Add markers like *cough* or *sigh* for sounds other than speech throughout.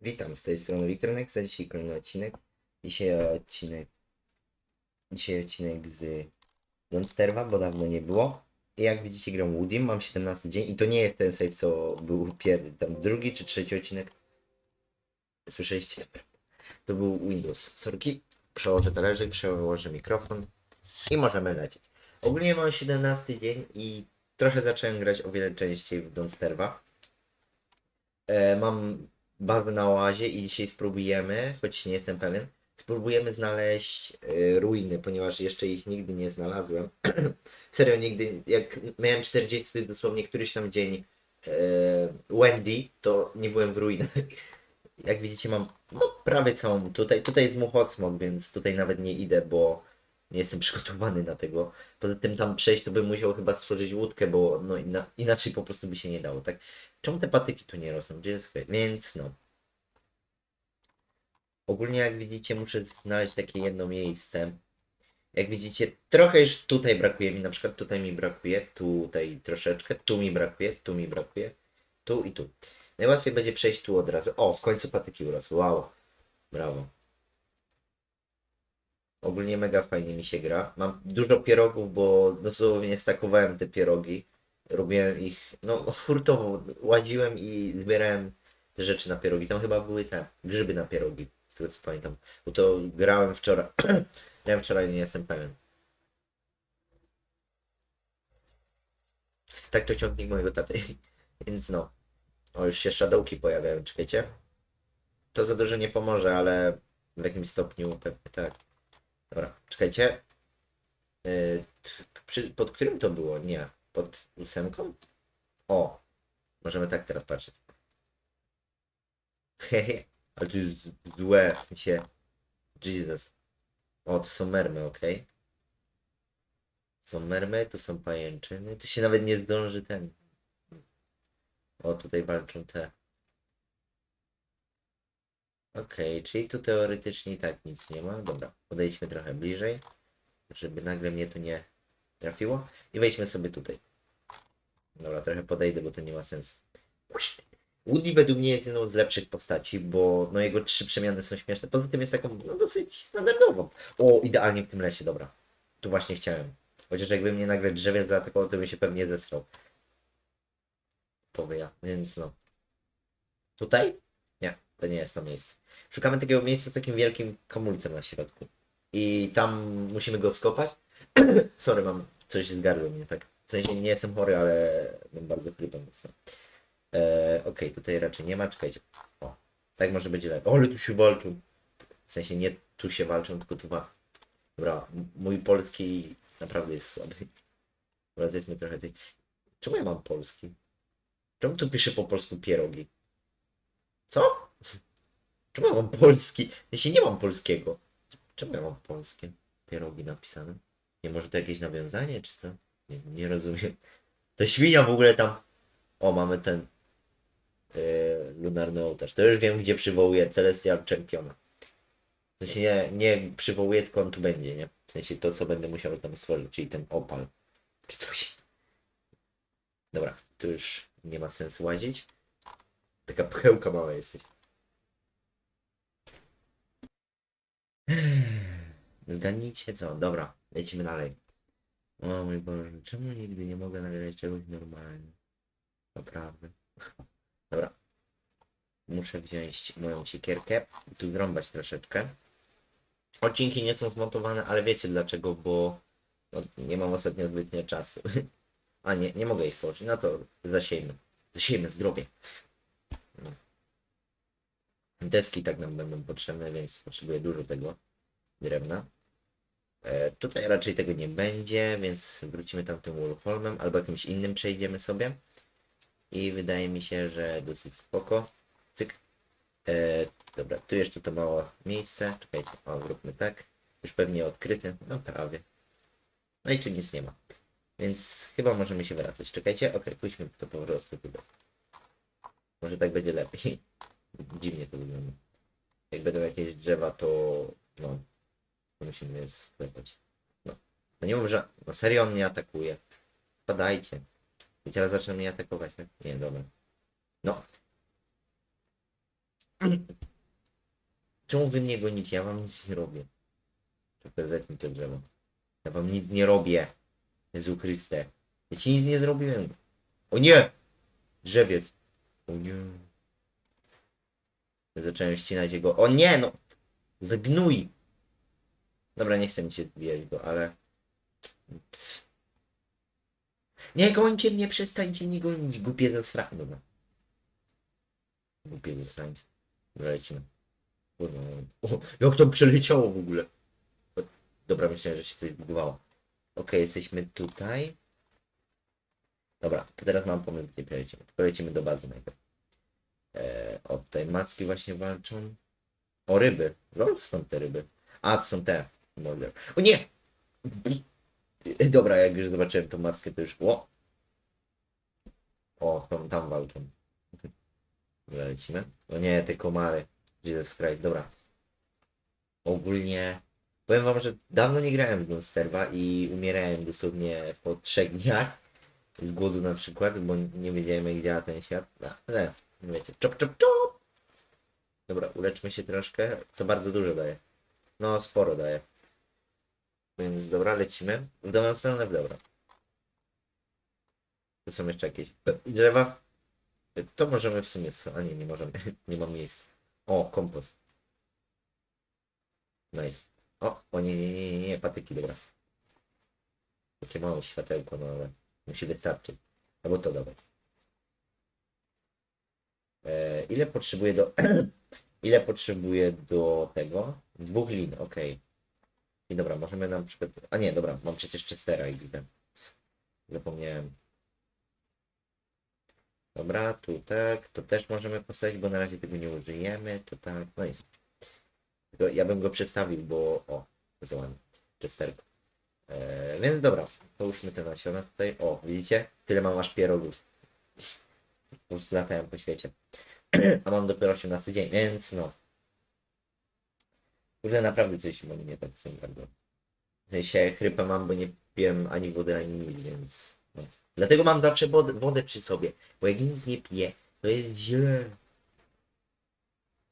Witam, z tej strony Wiktor Nexa, dzisiaj kolejny odcinek. Dzisiaj odcinek, dzisiaj odcinek z Donsterwa, bo dawno nie było. I jak widzicie gram Woodim, mam 17 dzień i to nie jest ten save, co był pierwszy, tam drugi czy trzeci odcinek. Słyszeliście? Dobra. To był Windows. Sorki, przełożę talerzyk, przełożę mikrofon i możemy lecieć. Ogólnie mam 17 dzień i trochę zacząłem grać o wiele częściej w Donsterwa. E, mam bazę na oazie i dzisiaj spróbujemy, choć nie jestem pewien, spróbujemy znaleźć e, ruiny, ponieważ jeszcze ich nigdy nie znalazłem. *clears throat* Serio, nigdy, jak miałem 40 dosłownie któryś tam dzień e, Wendy, to nie byłem w ruinach. *laughs* Jak widzicie mam no, prawie całą, tutaj, tutaj jest muchocmog, więc tutaj nawet nie idę, bo nie jestem przygotowany na tego. Poza tym tam przejść to bym musiał chyba stworzyć łódkę, bo no ina inaczej po prostu by się nie dało, tak? Czemu te patyki tu nie rosną? Gdzie jest kwiat? Więc no. Ogólnie jak widzicie muszę znaleźć takie jedno miejsce. Jak widzicie trochę już tutaj brakuje mi, na przykład tutaj mi brakuje, tutaj troszeczkę, tu mi brakuje, tu mi brakuje, tu i tu. Najłatwiej będzie przejść tu od razu. O, w końcu patyki urosły, wow. Brawo. Ogólnie mega fajnie mi się gra. Mam dużo pierogów, bo dosłownie stakowałem te pierogi. Robiłem ich, no hurtowo, łaziłem i zbierałem rzeczy na pierogi. Tam chyba były te grzyby na pierogi, z tego co pamiętam. Bo to grałem wczoraj. *clears throat* grałem wczoraj, nie jestem pewien. Tak to ciągnik mojego taty. *laughs* Więc no. O, już się shadowki pojawiają, czekajcie. To za dużo nie pomoże, ale w jakimś stopniu pewnie tak. Dobra, czekajcie. Yy, przy, pod którym to było? Nie. Pod ósemką? O! Możemy tak teraz patrzeć. Hehe. Ale to jest złe, w sensie... Jesus. O, to są mermy, ok? Są mermy, tu są pajęczyny. Tu się nawet nie zdąży ten... O, tutaj walczą te. Okej, czyli tu teoretycznie i tak nic nie ma. Dobra, podejdźmy trochę bliżej, żeby nagle mnie tu nie trafiło. I wejdźmy sobie tutaj. Dobra, trochę podejdę, bo to nie ma sensu. Woody według mnie jest jedną z lepszych postaci, bo no jego trzy przemiany są śmieszne. Poza tym jest taką no, dosyć standardową. O, idealnie w tym lesie, dobra. Tu właśnie chciałem. Chociaż jakby mnie nagle drzewiec zaatakował, to bym się pewnie zesrał. Powyja, więc no. Tutaj? Nie, to nie jest to miejsce. Szukamy takiego miejsca z takim wielkim komulcem na środku. I tam musimy go skopać. *clears throat* Sorry, mam coś z gardłem, nie tak. W sensie nie jestem chory, ale mam bardzo chrypę mocno. Eee, Okej, tutaj raczej nie ma, czekajcie. O, tak może będzie lepiej. Ale tu się walczą. W sensie nie tu się walczą, tylko tu ma. Dobra, mój polski naprawdę jest słaby. Dobra, zjedzmy trochę tej. Czemu ja mam polski? Czemu tu pisze po polsku pierogi? Co? Czemu ja mam polski? Jeśli nie mam polskiego. Czemu ja mam polskie pierogi napisane? Nie może to jakieś nawiązanie, czy co? Nie, nie rozumiem. To świnia w ogóle tam. O, mamy ten yy, lunarny ołtarz. To już wiem, gdzie przywołuje Celestial Championa. W sensie nie, nie przywołuje, tylko on tu będzie, nie? W sensie to, co będę musiał tam stworzyć, czyli ten opal. Czy coś. Dobra, tu już nie ma sensu łazić. Taka pchełka mała jesteś. Zgadnijcie co? Dobra, lecimy dalej. O mój Boże, czemu nigdy nie mogę nagrać czegoś normalnie? Naprawdę. *laughs* Dobra. Muszę wziąć moją siekierkę i tu zrąbać troszeczkę. Odcinki nie są zmontowane, ale wiecie dlaczego, bo no, nie mam ostatnio zbytnio czasu. *laughs* A nie, nie mogę ich położyć. No to zasiejmy. Zasiejmy zdrowie. No. Deski tak nam będą potrzebne, więc potrzebuję dużo tego drewna. E, tutaj raczej tego nie będzie, więc wrócimy tam tym Wolfholmem albo jakimś innym przejdziemy sobie. I wydaje mi się, że dosyć spoko. Cyk. E, dobra, tu jeszcze to małe miejsce. Czekajcie, o, zróbmy tak. Już pewnie odkryte. No prawie. No i tu nic nie ma. Więc chyba możemy się wracać. Czekajcie, okej, pójdźmy to po prostu tutaj. Może tak będzie lepiej. *laughs* Dziwnie to wygląda. Jak będą jakieś drzewa, to no, musimy je sklepać. No. No nie mów, że. No serio on mnie atakuje. Padajcie. I teraz zaczyna mnie atakować, tak? Nie, dobra. No. Czemu wy mnie gonicie? Ja wam nic nie robię. Czekaj, zetnij to drzewo. Ja wam nic nie robię. Jezu Chryste. Ja ci nic nie zrobiłem. O nie! Drzewiec. O nie. Zacząłem ścinać jego. O nie, no! Zagnój! Dobra, nie chcę mi się zbijać go, ale... Nie gońcie mnie, przestańcie mnie gonić, głupie zasra... Dobra. Głupie zasrańce. Dobra, lecimy. Kurwa, o, jak to przeleciało w ogóle? Dobra, myślałem, że się coś zbugowało. Okej, jesteśmy tutaj. Dobra, to teraz mam pomysł, gdzie polecimy. Polecimy do bazy najpierw. E, o, tutaj macki właśnie walczą. O, ryby. Lol, skąd te ryby? A, to są te. O nie! Dobra, jak już zobaczyłem tą mackę, to już... O! O, tam, tam walczą. Dobra, lecimy. O nie, te komary. Jesus Christ, dobra. Ogólnie... Powiem wam, że dawno nie grałem w Monsterwa i umierałem dosłownie po trzech dniach. Z głodu na przykład, bo nie wiedziałem jak działa ten świat. No, ale, wiecie, czop, czop, czop! Dobra, uleczmy się troszkę. To bardzo dużo daje. No, sporo daje. Więc dobra, lecimy. W dobrą stronę, w dobra. Tu są jeszcze jakieś drzewa. To możemy w sumie... A nie, nie możemy. *laughs* nie mam miejsca. O, kompost. Nice. O, o nie, nie, nie, nie, nie, patyki, dobra. Takie małe światełko, no ale musi wystarczyć. Albo to dawaj. E, ile potrzebuję do... *clears throat* ile potrzebuję do tego? Dwóch lin, okej. I dobra, możemy na przykład... A nie, dobra, mam przecież Chestera i widzę. Zapomniałem. Dobra, tu tak, to też możemy postawić, bo na razie tego nie użyjemy, to tak, no jest. Tylko ja bym go przestawił, bo... O, ładnie. Chesterko. Eee, więc dobra, połóżmy te nasiona tutaj. O, widzicie? Tyle mam aż pierogów. Po prostu latają po świecie. *clears throat* A mam dopiero 18 dzień, więc no. Kurde, naprawdę coś mam nie tak bardzo. W sensie chrypę mam, bo nie piłem ani wody, ani nic, więc... No. Dlatego mam zawsze wodę, wodę przy sobie, bo jak nic nie piję, to jest źle.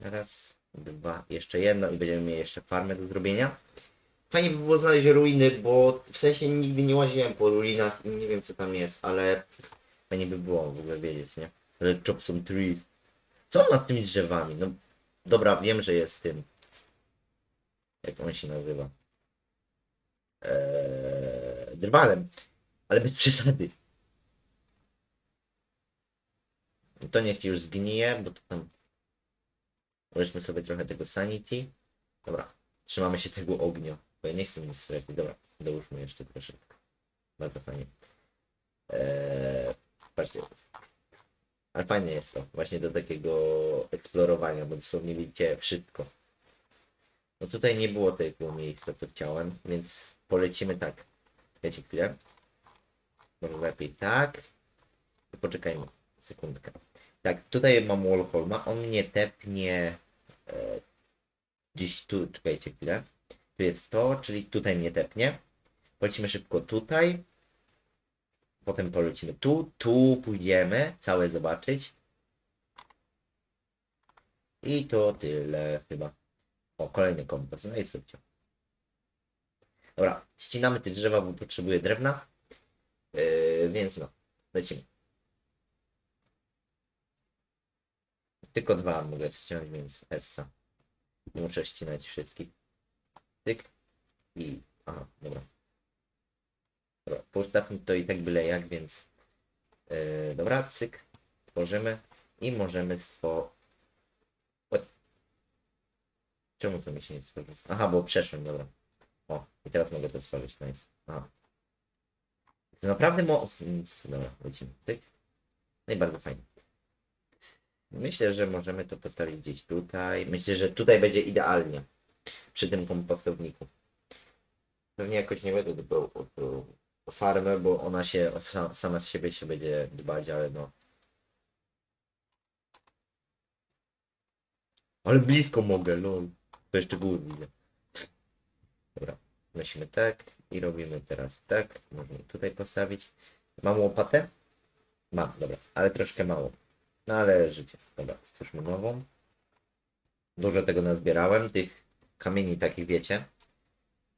Raz, dwa, jeszcze jedno i będziemy mieli jeszcze farmę do zrobienia. Fajnie by było znaleźć ruiny, bo w sensie nigdy nie łaziłem po ruinach i nie wiem co tam jest, ale fajnie by było w ogóle wiedzieć, nie? Ale chop some trees. Co on ma z tymi drzewami? No dobra, wiem, że jest tym. Jak on się nazywa? Eee, drwalem. Ale bez przesady. To niech już zgnije, bo to tam... Weźmy sobie trochę tego sanity. Dobra, trzymamy się tego ognia, bo ja nie chcę nic stracić. Dobra, dołóżmy jeszcze troszeczkę. Bardzo fajnie. Eee, patrzcie. Ale fajnie jest to, właśnie do takiego eksplorowania, bo dosłownie widzicie wszystko. No tutaj nie było tego miejsca, co chciałem, więc polecimy tak. Czekajcie chwilę. Może lepiej tak. Poczekajmy sekundkę. Tak, tutaj mam Wallholma, on mnie tepnie e, gdzieś tu, czekajcie chwilę. Tu jest to, czyli tutaj mnie tepnie. Polecimy szybko tutaj. Potem polecimy tu, tu pójdziemy, całe zobaczyć. I to tyle chyba. O, kolejny kompas, no i super. Dobra, ścinamy te drzewa, bo potrzebuję drewna. Yy, więc no, lecimy. Tylko dwa mogę ściąć, więc Essa. Nie muszę ścinać wszystkich. Tyk. I... Aha, dobra. Dobra, postawmy to i tak byle jak, więc... Yy, dobra, cyk. Tworzymy. I możemy stworzyć... Czemu to mi się nie stworzy? Aha, bo przeszłem, dobra. O, i teraz mogę to stworzyć, nice. Aha. To naprawdę mo... Dobra, lecimy. Cyk. No i bardzo fajnie. Myślę, że możemy to postawić gdzieś tutaj. Myślę, że tutaj będzie idealnie. Przy tym kompostowniku. Pewnie jakoś nie będę dbał o, o, farmę, bo ona się sama z siebie się będzie dbać, ale no. Ale blisko mogę, lol. To jeszcze góry widzę. Dobra, lecimy tak i robimy teraz tak. Możemy tutaj postawić. Mam łopatę? Mam, dobra, ale troszkę mało. No ale życie. Dobra, stwórzmy nową. Dużo tego nazbierałem, tych kamieni takich wiecie.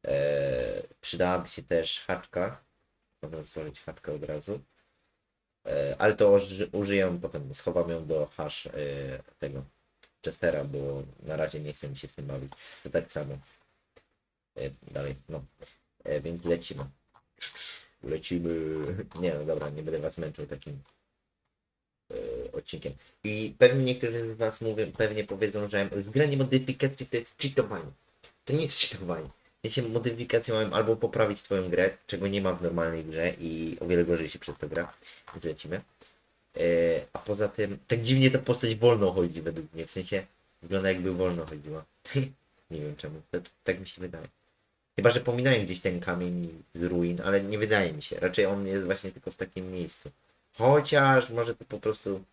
Eee, przydałaby się też chaczka. Można stworzyć chaczkę od razu. Eee, ale to uży, użyję potem, schowam ją do hash eee, tego Chestera, bo na razie nie chcę mi się z tym bawić. To tak samo. Eee, dalej, no. Eee, więc lecimy. Lecimy. Nie no dobra, nie będę was męczył takim e, odcinkiem. I pewnie niektórzy z was mówią, pewnie powiedzą, że zbieranie modyfikacji to jest cheatowanie. To nie jest cheatowanie. Jeśli modyfikacje mają albo poprawić twoją grę, czego nie ma w normalnej grze i o wiele gorzej się przez to gra. Więc lecimy. E, a poza tym, tak dziwnie ta postać wolno chodzi według mnie, w sensie wygląda jakby wolno chodziła. *laughs* nie wiem czemu, to, tak mi się wydaje. Chyba, że pominąłem gdzieś ten kamień z ruin, ale nie wydaje mi się. Raczej on jest właśnie tylko w takim miejscu. Chociaż może to po prostu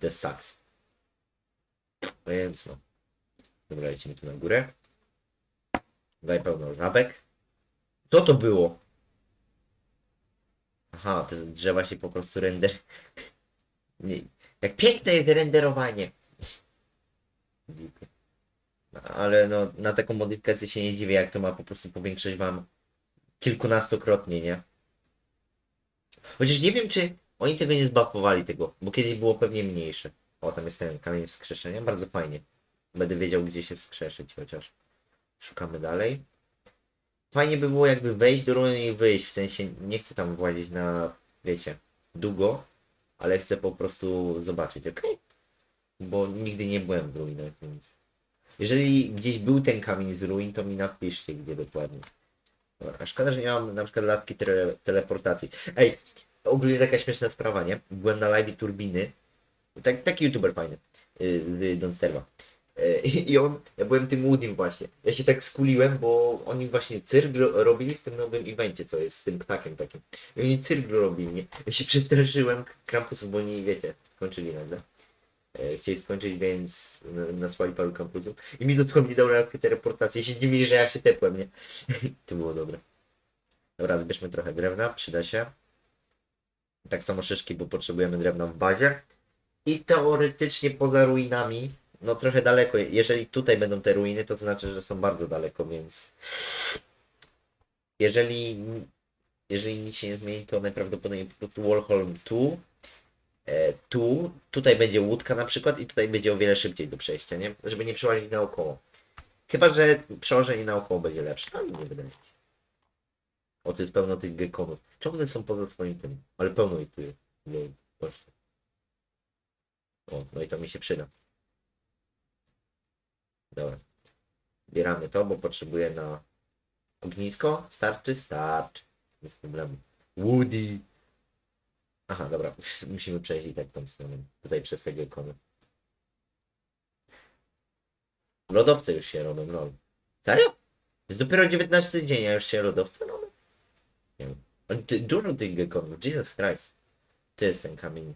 The Sucks. Więc no. Dobra, lecimy tu na górę. Daj pełno żabek. Co to było? Aha, te drzewa się po prostu render... Jak piękne jest renderowanie. Ale no, na taką modyfikację się nie dziwię, jak to ma po prostu powiększyć wam kilkunastokrotnie, nie? Chociaż nie wiem, czy oni tego nie zbafowali tego, bo kiedyś było pewnie mniejsze. O, tam jest ten kamień wskrzeszenia, bardzo fajnie. Będę wiedział, gdzie się wskrzeszyć, chociaż szukamy dalej. Fajnie by było jakby wejść do ruiny i wyjść, w sensie nie chcę tam włazić na, wiecie, długo, ale chcę po prostu zobaczyć, ok? Bo nigdy nie byłem w ruinach, więc... Jeżeli gdzieś był ten kamień z ruin, to mi napiszcie, gdzie dokładnie. A szkoda, że nie mam na przykład latki tele, teleportacji. Ej, ogólnie taka śmieszna sprawa, nie? Byłem na live Turbiny. Tak, taki youtuber fajny. yy, Z. Yy, I on, ja byłem tym Woodym właśnie. Ja się tak skuliłem, bo oni właśnie cyrk ro- robili w tym nowym evencie, co jest z tym ptakiem takim. I oni cyrk robili? Ja się przestraszyłem kampusów, bo oni, wiecie, skończyli nagle. E, Chcieli skończyć, więc nasłali paru kampusów. I mi dosłownie dał raz teleportację. się dziwili, że ja się tepłem, nie? *laughs* to było dobre. Dobra, zbierzmy trochę drewna, przyda się. Tak samo szyszki, bo potrzebujemy drewna w bazie. I teoretycznie poza ruinami, no trochę daleko. Jeżeli tutaj będą te ruiny, to znaczy, że są bardzo daleko, więc... Jeżeli, jeżeli nic się nie zmieni, to najprawdopodobniej po prostu Wallholm tu, e, tu, tutaj będzie łódka na przykład i tutaj będzie o wiele szybciej do przejścia, nie? Żeby nie przełazić naokoło. Chyba, że przełożenie naokoło będzie lepsze, ale nie wydaje mi się. O, tu jest pełno tych gekonów. Czemu one są poza swoim tym? Ale pełno ich tu jest. O, no i to mi się przyda. Dobra. Zbieramy to, bo potrzebuję na ognisko. Starczy? Starczy. Bez problemu. Woody. Aha, dobra. *laughs* Musimy przejść i tak tą stroną. Tutaj przez te gekony. Lodowce już się robią, lol. Serio? Jest dopiero 19 dzień, a już się lodowce robią? Nie wiem. Dużo tych gekonów, Jesus Christ. To jest ten kamień.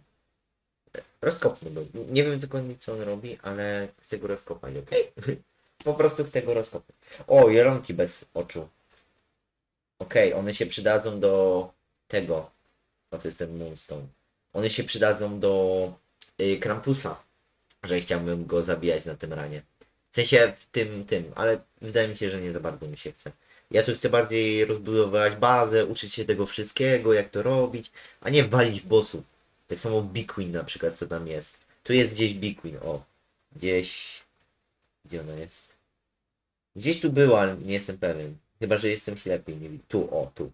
Rozkopmy go. Nie wiem dokładnie co on robi, ale chcę go rozkopać, okej? *laughs* Po prostu chcę go rozkopać. O, jelonki bez oczu. Okej, one się przydadzą do tego. O, to jest ten Moonstone. One się przydadzą do y, Krampusa, że chciałbym go zabijać na tym ranie. W sensie w tym, tym, ale wydaje mi się, że nie za bardzo mi się chce. Ja tu chcę bardziej rozbudowywać bazę, uczyć się tego wszystkiego, jak to robić, a nie walić bossów. Tak samo Queen na przykład, co tam jest. Tu jest gdzieś Queen, o. Gdzieś... Gdzie ona jest? Gdzieś tu była, ale nie jestem pewien. Chyba, że jestem ślepy nie. Tu, o, tu.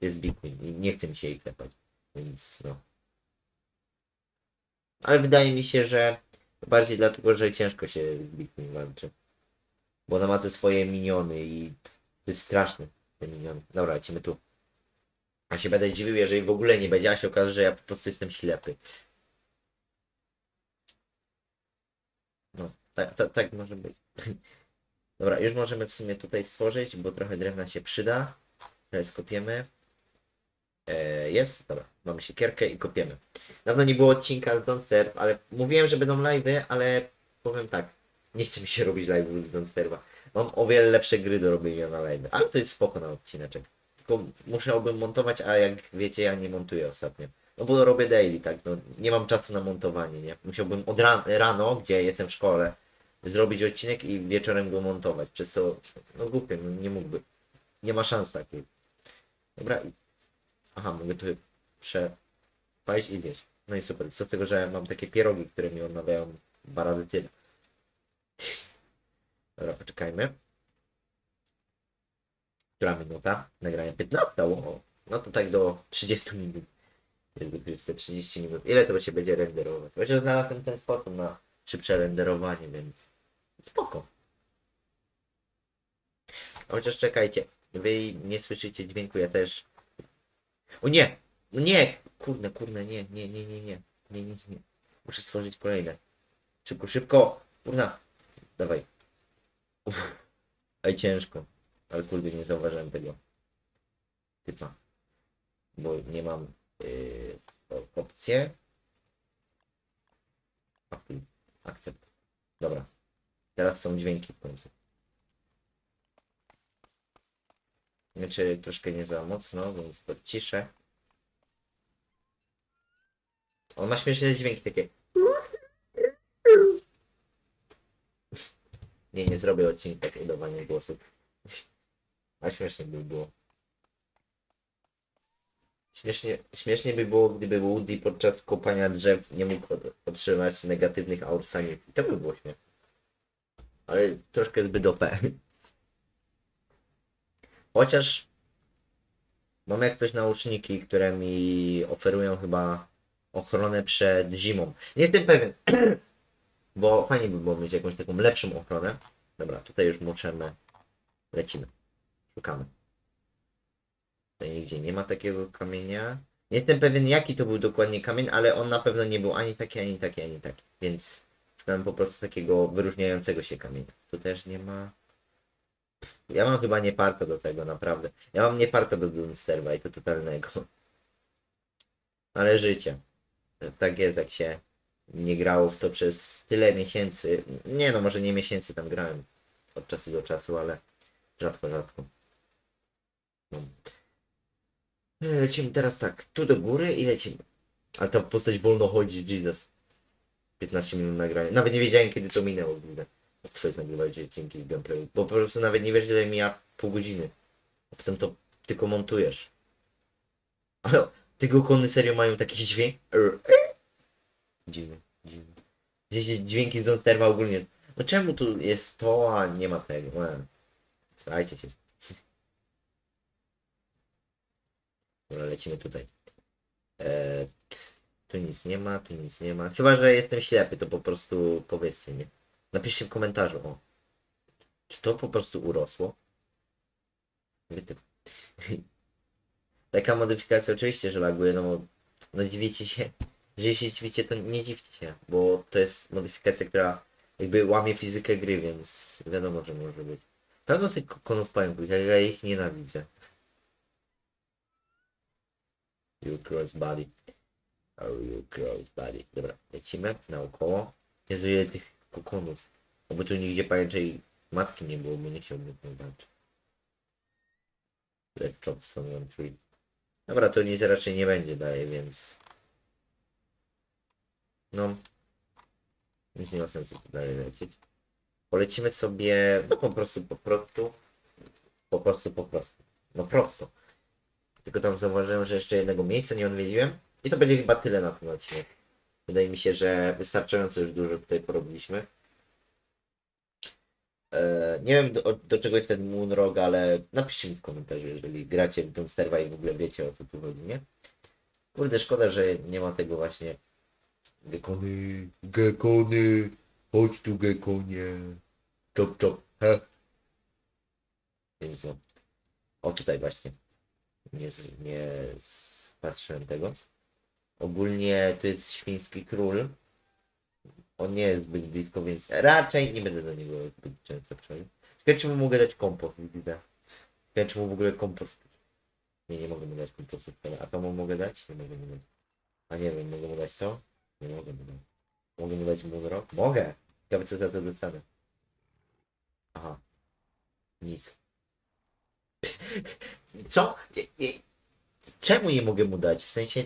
Jest Queen i nie chce mi się jej klepać. Więc no. Ale wydaje mi się, że bardziej dlatego, że ciężko się z Queen walczy. Bo ona ma te swoje miniony i to jest straszne, te miniony. Dobra, lecimy tu. A się będę dziwił, jeżeli w ogóle nie będzie, a się okaże, że ja po prostu jestem ślepy. No, tak, tak, tak może być. *laughs* Dobra, już możemy w sumie tutaj stworzyć, bo trochę drewna się przyda. Teraz skopiemy. E, jest, dobra, mamy siekierkę i kopiemy. Dawno nie było odcinka z Don't Serve, ale mówiłem, że będą live'y, ale powiem tak, nie chce mi się robić live'ów z Don't Serve'a. Mam o wiele lepsze gry do robienia na live, ale to jest spoko na odcineczek. Tylko musiałbym montować, a jak wiecie, ja nie montuję ostatnio. No bo robię daily, tak, no nie mam czasu na montowanie, nie? Musiałbym od ran rano, gdzie jestem w szkole, zrobić odcinek i wieczorem go montować. Przez to, no głupie, no nie mógłby. Nie ma szans takiej. Dobra. Aha, mogę tu przepalić i zjeść. No i super. Co z tego, że mam takie pierogi, które mi odmawiają dwa razy tyle. Dobra, poczekajmy. Która minuta? Nagrania 15. O, no to tak do 30 minut. Jest te 30 minut. Ile to się będzie renderować? Chociaż znalazłem ten sposób na szybsze renderowanie, więc spoko. Chociaż czekajcie, wy nie słyszycie dźwięku, ja też. O nie! No nie! Kurde, kurde, nie, nie, nie, nie, nie. Nie, nie, nie. Muszę stworzyć kolejne. Szybko, szybko! Kurna! Dawaj. Uff. Ej, ciężko. Ale kurde, nie zauważyłem tego. Typa. Bo nie mam yy, opcję. Akcept. Dobra. Teraz są dźwięki w końcu. Znaczy troszkę nie za mocno, więc podciszę. On ma śmieszne dźwięki takie. Nie, nie zrobię odcinka z udawaniem głosów. A śmiesznie by było. Śmiesznie, śmiesznie by było, gdyby Woody podczas kopania drzew nie mógł otrzymać negatywnych aur. To by było śmieszne. Ale troszkę zbyt OP. Chociaż mam jak coś nauczniki, które mi oferują chyba ochronę przed zimą. Nie jestem pewien, *clears throat* bo fajnie by było mieć jakąś taką lepszą ochronę. Dobra, tutaj już możemy. Lecimy. Szukamy. Tutaj nigdzie nie ma takiego kamienia. Nie jestem pewien jaki to był dokładnie kamień, ale on na pewno nie był ani taki, ani taki, ani taki. Więc szukałem po prostu takiego wyróżniającego się kamienia. Tu też nie ma. Ja mam chyba nie farta do tego, naprawdę. Ja mam nie farta do Dunsterwa i to totalnego. Ale życie. Tak jest, jak się nie grało w to przez tyle miesięcy. Nie no, może nie miesięcy tam grałem od czasu do czasu, ale rzadko, rzadko. No. Lecimy teraz tak, tu do góry i lecimy. Ale ta postać wolno chodzi, Jesus. 15 minut nagrania. Nawet nie wiedziałem kiedy to minęło, widzę. Coś nagrywać odcinki z gameplayu. Bo po prostu nawet nie wiesz ile mija pół godziny. A potem to tylko montujesz. Ale tego kony serio mają taki dźwięk. Dziwny, dziwny. Gdzieś dźwięki z Donsterwa ogólnie. No czemu tu jest to, a nie ma tego? Starajcie się. Dobra, lecimy tutaj. Eee, tu nic nie ma, tu nic nie ma. Chyba, że jestem ślepy, to po prostu powiedzcie mi. Napiszcie w komentarzu, o. Czy to po prostu urosło? Wytyp. *laughs* Taka modyfikacja oczywiście, że laguje, no no dziwicie się. Jeżeli się dziwicie, to nie dziwcie się, bo to jest modyfikacja, która jakby łamie fizykę gry, więc wiadomo, że może być. Pełno tych konów pająków, ja, ja ich nienawidzę. You cross body. Oh, you cross body. Dobra, lecimy naokoło. Jezu, ile tych kokonów. Oby tu nigdzie pajęczej matki nie było, bo nie chciałbym tego zobaczyć. Red chops on one tree. Dobra, to nic raczej nie będzie dalej, więc... No. Nic nie ma sensu dalej lecieć. Polecimy sobie, no po prostu, po prostu. Po prostu, po prostu. No prosto. Tylko tam zauważyłem, że jeszcze jednego miejsca nie odwiedziłem. I to będzie chyba tyle na tym odcinek. Wydaje mi się, że wystarczająco już dużo tutaj porobiliśmy. E, nie wiem do, do czego jest ten Moonrog, ale napiszcie mi w komentarzu, jeżeli gracie w Dunsterwa i w ogóle wiecie o co tu chodzi, nie? Kurde, szkoda, że nie ma tego właśnie Gekony, gekony, chodź tu gekonie, czop czop, he. Więc no, o tutaj właśnie, nie, nie patrzyłem tego. Ogólnie to jest świński król. On nie jest zbyt blisko, więc raczej nie będę do niego zbyt często przechodził. Ciekawe czy mu mogę dać kompost, widzę. Ciekawe czy mu w ogóle kompost. Nie, nie mogę mu dać kompostu wcale. A to mu mogę dać? Nie mogę mu dać. A nie wiem, mogę mu dać to? Nie mogę mu dać. Mogę mu dać Moonrock? Mogę! Ciekawe co za to dostanę. Aha. Nic. *laughs* Co? Czemu nie mogę mu dać? W sensie,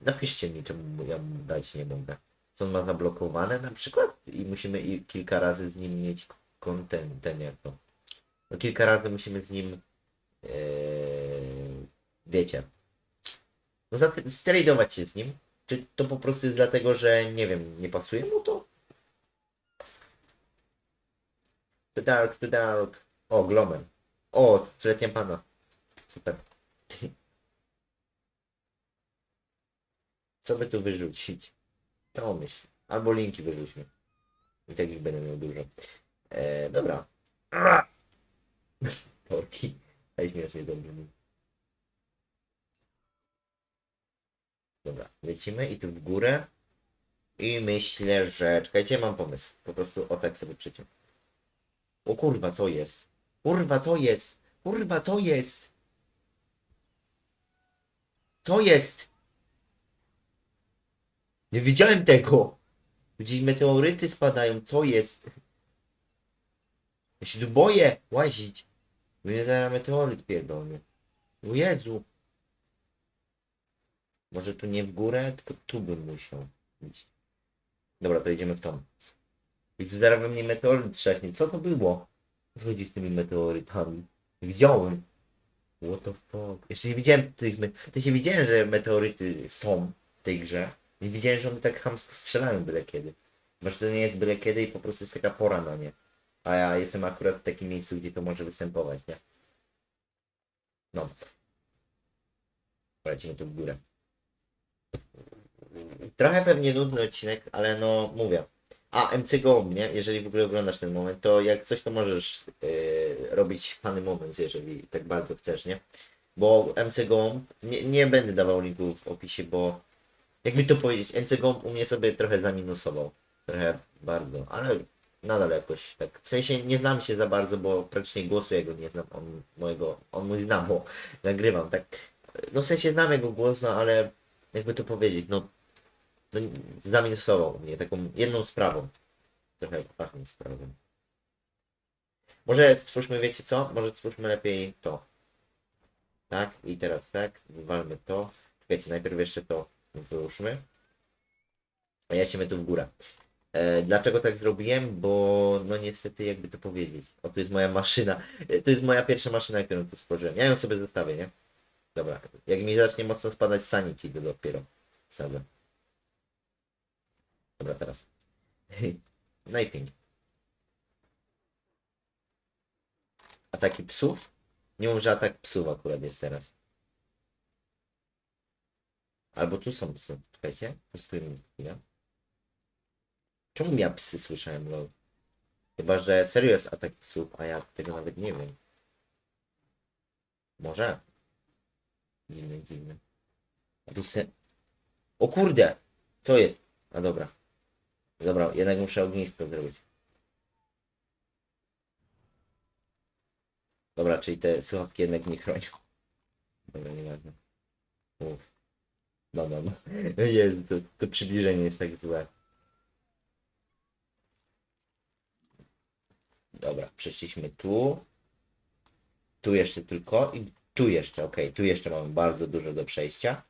napiszcie mi, czemu mu ja mu dać nie mogę. Co on ma zablokowane na przykład? i musimy kilka razy z nim mieć kontent, ten jak to. No kilka razy musimy z nim yy, wiecie. No stradować się z nim. Czy to po prostu jest dlatego, że nie wiem, nie pasuje mu to? To dark, to dark. O, Glomen. O, Fletniam Pana. Super. Co by tu wyrzucić? To myśl. Albo linki wyrzućmy. I tak ich będę miał dużo. E, dobra. Torki. Ale śmiesznie dobrze mi. Dobra, lecimy i tu w górę. I myślę, że... Czekajcie, mam pomysł. Po prostu o tak sobie przeciąg. O kurwa, co jest? Kurwa, co jest? Kurwa, co jest? Co jest? Nie widziałem tego! Gdzieś meteoryty spadają, co jest? Ja się tu boję łazić. Mnie zaraz meteoryt pierdolnie. O Jezu! Może tu nie w górę, tylko tu bym musiał iść. Dobra, to idziemy w tą. Tu zaraz we mnie meteoryt trzechnie. Co to było? Co chodzi z tymi meteorytami? Widziałem. What the fuck? Jeszcze nie widziałem tych... Me... To się widziałem, że meteoryty są w tej grze. Nie widziałem, że one tak chamsko strzelają byle kiedy. Może to nie jest byle kiedy i po prostu jest taka pora na nie. A ja jestem akurat w takim miejscu, gdzie to może występować, nie? No. Lecimy tu w górę. Trochę pewnie nudny odcinek, ale no mówię. A, MC Gołąb, nie? Jeżeli w ogóle oglądasz ten moment, to jak coś, to możesz yy, robić fany moment, jeżeli tak bardzo chcesz, nie? Bo MC Gołąb, nie, nie będę dawał linku w opisie, bo jakby to powiedzieć, MC Gołąb u mnie sobie trochę zaminusował. Trochę bardzo, ale nadal jakoś tak. W sensie nie znam się za bardzo, bo praktycznie głosu jego nie znam, on mojego, on mój zna, bo nagrywam, tak. No w sensie znam jego głos, no ale jakby to powiedzieć, no, no zaminusował mnie taką jedną sprawą. Trochę pachnie sprawą. Może stwórzmy, wiecie co? Może stwórzmy lepiej to. Tak, i teraz tak, wywalmy to. Czekajcie, najpierw jeszcze to wyłóżmy. A ja się tu w górę. E, dlaczego tak zrobiłem? Bo no niestety jakby to powiedzieć. O, tu jest moja maszyna. E, to jest moja pierwsza maszyna, którą tu stworzyłem. Ja ją sobie zostawię, nie? Dobra. Jak mi zacznie mocno spadać sanity, to dopiero wsadzę. Dobra, teraz. *laughs* No. Ataki psów? Nie mów, że atak psów akurat jest teraz. Albo tu są psy. Czekajcie, postójmy chwilę. Czemu ja psy słyszałem, lol? Chyba, że serio jest atak psów, a ja tego nawet nie wiem. Może? Dziwny, dziwny. A tu se... O kurde! Co jest? A dobra. Dobra, jednak muszę ognisko zrobić. Dobra, czyli te słuchawki jednak nie chronią. Dobra, nieważne. Uff. Dobra, *laughs* no. Jezu, to, to przybliżenie jest tak złe. Dobra, przeszliśmy tu. Tu jeszcze tylko i tu jeszcze, ok. Tu jeszcze mamy bardzo dużo do przejścia.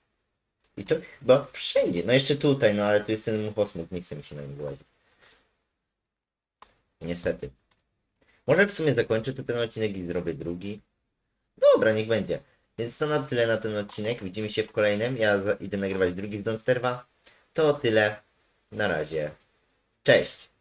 I to chyba wszędzie. No jeszcze tutaj, no ale tu jest ten muchosmut, nie chce mi się na nim włazić. Niestety. Może w sumie zakończę tu ten odcinek i zrobię drugi. Dobra, niech będzie. Więc to na tyle na ten odcinek. Widzimy się w kolejnym. Ja idę nagrywać drugi z Donsterwa. To tyle. Na razie. Cześć.